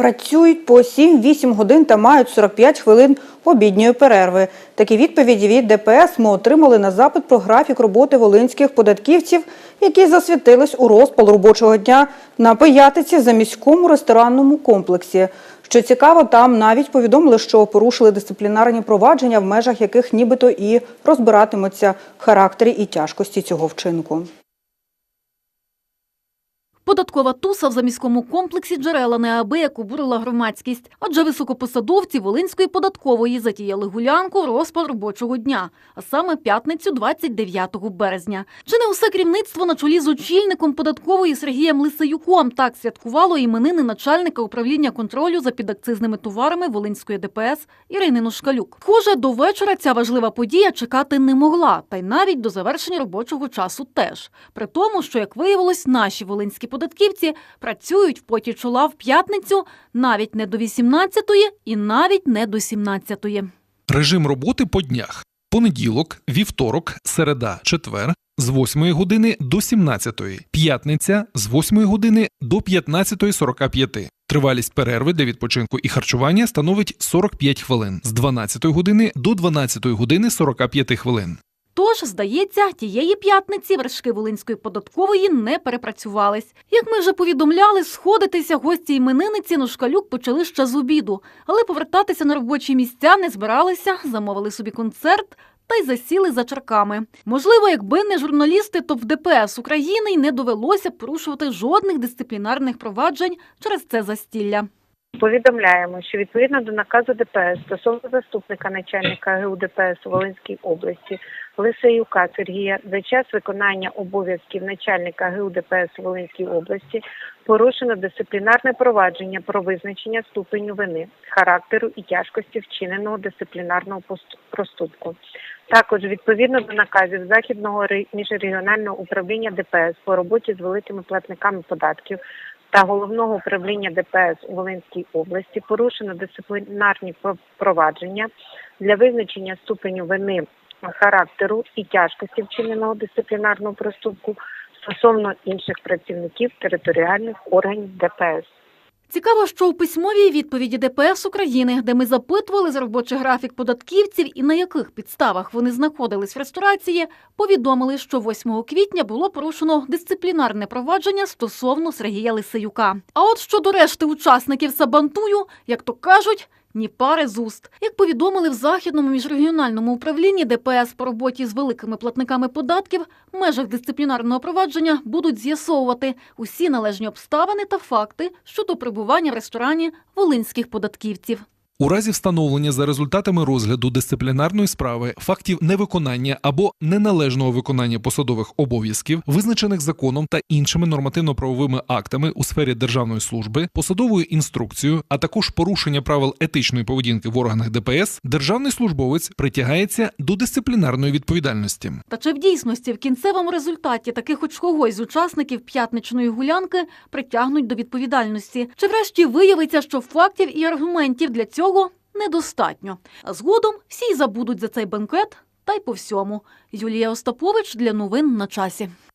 Працюють по 7-8 годин та мають 45 хвилин обідньої перерви. Такі відповіді від ДПС ми отримали на запит про графік роботи волинських податківців, які засвітились у розпал робочого дня на Пиятиці за міському ресторанному комплексі. Що цікаво, там навіть повідомили, що порушили дисциплінарні провадження, в межах яких нібито і розбиратимуться в характері і тяжкості цього вчинку. Податкова туса в заміському комплексі джерела неабияк обурила громадськість, адже високопосадовці Волинської податкової затіяли гулянку в розпал робочого дня, а саме п'ятницю 29 березня. Чи не усе керівництво на чолі з очільником податкової Сергієм Лисеюком так святкувало іменини начальника управління контролю за підакцизними товарами Волинської ДПС Ірини Нушкалюк. Схоже, до вечора ця важлива подія чекати не могла, та й навіть до завершення робочого часу теж. При тому, що, як виявилось, наші волинські податківці працюють в поті чола в п'ятницю навіть не до 18-ї і навіть не до 17-ї. Режим роботи по днях: понеділок, вівторок, середа, четвер з 8 години до 17, п'ятниця з 8 години до 15.45. Тривалість перерви для відпочинку і харчування становить 45 хвилин з 12 години до 12 години 45 хвилин. Тож, здається, тієї п'ятниці вершки Волинської податкової не перепрацювались. Як ми вже повідомляли, сходитися гості іменинниці Нушкалюк почали ще з обіду, але повертатися на робочі місця не збиралися, замовили собі концерт та й засіли за чарками. Можливо, якби не журналісти, то в ДПС України й не довелося порушувати жодних дисциплінарних проваджень через це застілля. Повідомляємо, що відповідно до наказу ДПС стосовно заступника начальника ГУ ДПС у Волинській області Лисеюка Сергія за час виконання обов'язків начальника ГУ ДПС у Волинській області порушено дисциплінарне провадження про визначення ступеню вини, характеру і тяжкості вчиненого дисциплінарного проступку. Також відповідно до наказів Західного міжрегіонального управління ДПС по роботі з великими платниками податків та головного управління ДПС у Волинській області порушено дисциплінарні провадження для визначення ступеню вини характеру і тяжкості вчиненого дисциплінарного проступку стосовно інших працівників територіальних органів ДПС. Цікаво, що у письмовій відповіді ДПС України, де ми запитували за робочий графік податківців і на яких підставах вони знаходились в ресторації, повідомили, що 8 квітня було порушено дисциплінарне провадження стосовно Сергія Лисеюка. А от щодо решти учасників Сабантую, як то кажуть. Ні пари з уст. Як повідомили в західному міжрегіональному управлінні ДПС по роботі з великими платниками податків, в межах дисциплінарного провадження будуть з'ясовувати усі належні обставини та факти щодо перебування в ресторані волинських податківців. У разі встановлення за результатами розгляду дисциплінарної справи фактів невиконання або неналежного виконання посадових обов'язків, визначених законом та іншими нормативно-правовими актами у сфері державної служби, посадовою інструкцією, а також порушення правил етичної поведінки в органах ДПС, державний службовець притягається до дисциплінарної відповідальності. Та чи в дійсності в кінцевому результаті таки хоч когось з учасників п'ятничної гулянки притягнуть до відповідальності? Чи врешті виявиться, що фактів і аргументів для цього недостатньо? А згодом всі й забудуть за цей бенкет та й по всьому. Юлія Остапович для новин на часі.